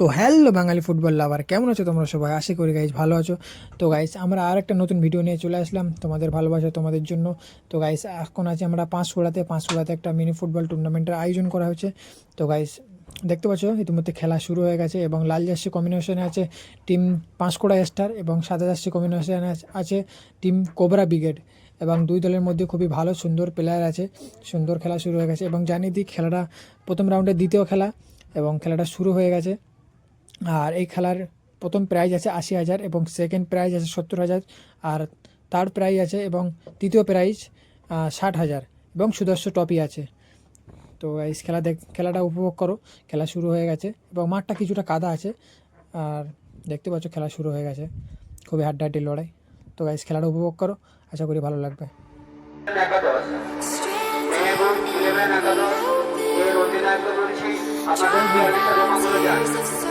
তো হ্যালো বাঙালি ফুটবল লাভার কেমন আছো তোমরা সবাই? আশা করি গাইজ ভালো আছো। তো গাইজ আমরা আর একটা নতুন ভিডিও নিয়ে চলে আসলাম তোমাদের ভালোবাসা, তোমাদের জন্য। তো গাইজ এখন আছে আমরা পাঁচশোড়াতে। পাঁচশোড়াতে একটা মিনি ফুটবল টুর্নামেন্টের আয়োজন করা হয়েছে তো গাইজ দেখতে পাচ্ছ, ইতিমধ্যে খেলা শুরু হয়ে গেছে এবং লাল জার্সি কম্বিনেশনে আছে টিম পাঁশকোড়া স্টার এবং সাদা জার্সি কম্বিনেশনে আছে টিম কোবরা ব্রিগেড এবং দুই দলের মধ্যে খুবই ভালো, সুন্দর প্লেয়ার আছে। সুন্দর খেলা শুরু হয়ে গেছে এবং জানিয়ে দিই, খেলাটা প্রথম রাউন্ডে দ্বিতীয় খেলা এবং খেলাটা শুরু হয়ে গেছে। আর এই খেলার প্রথম প্রাইজ আছে আশি হাজার এবং সেকেন্ড প্রাইজ আছে সত্তর হাজার আর থার্ড প্রাইজ আছে এবং তৃতীয় প্রাইজ ষাট হাজার এবং সুদর্শ টপি আছে। তো এই খেলা দেখ খেলাটা উপভোগ করো খেলা শুরু হয়ে গেছে এবং মাঠটা কিছুটা কাদা আছে আর দেখতে পাচ্ছ খেলা শুরু হয়ে গেছে খুবই হাড্ডাহাড্ডি লড়াই। তো গাইস খেলাটা উপভোগ করো আশা করি ভালো লাগবে। আমাদের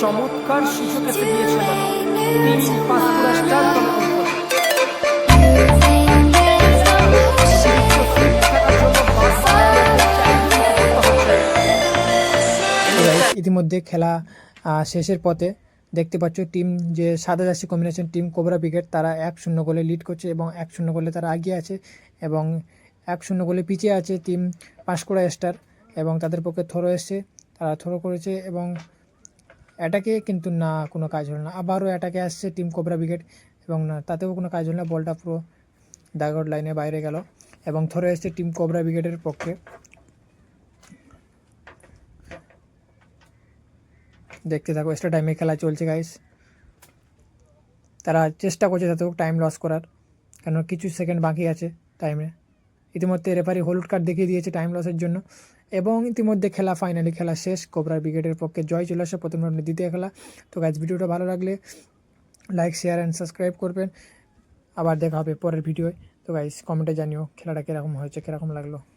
চমৎকার the motion, ইতিমধ্যে খেলা শেষের পথে দেখতে পাচ্ছ টিম যে সাদা jersey combination team cobra brigade তারা এক শূন্য গোলে লিড করছে এবং এক শূন্য গোলে তারা এগিয়ে আছে এবং এক শূন্য গোলে পিছিয়ে আছে টিম পাঁশকুড়া স্টার এবং তাদের পক্ষে থ্রো এসছে। তারা থ্রো করেছে এবং অ্যাটাকে কিন্তু না, কোনো কাজ হলো না। আবারও অ্যাটাকে আসছে টিম কোবরা ব্রিগেড এবং না, তাতেও কোনো কাজ হলো না বলটা পুরো দাগড লাইনে বাইরে গেল এবং থ্রো এসছে টিম কোবরা ব্রিগেডের পক্ষে। দেখতে থাকো এক্সট্রা টাইমে খেলা চলছে গাইস তারা চেষ্টা করছে তাতেও টাইম লস করার কেন কিছু সেকেন্ড বাকি আছে টাইমে ইতিমধ্যে রেফারি হলুড কার্ড দেখিয়ে দিয়েছে টাইম লসের জন্য। এবং ইতিমধ্যে খেলা ফাইনালি খেলা শেষ। কোবরা ব্রিগেডের পক্ষে জয় চলে আসে। প্রথম রাউন্ডে দ্বিতীয় খেলা। তো গাছ ভিডিওটা ভালো লাগলে লাইক শেয়ার অ্যান্ড সাবস্ক্রাইব করবেন। আবার দেখা হবে পরের ভিডিওয়। তো গাইস কমেন্টে জানিও খেলাটা কীরকম হয়েছে, কীরকম লাগল।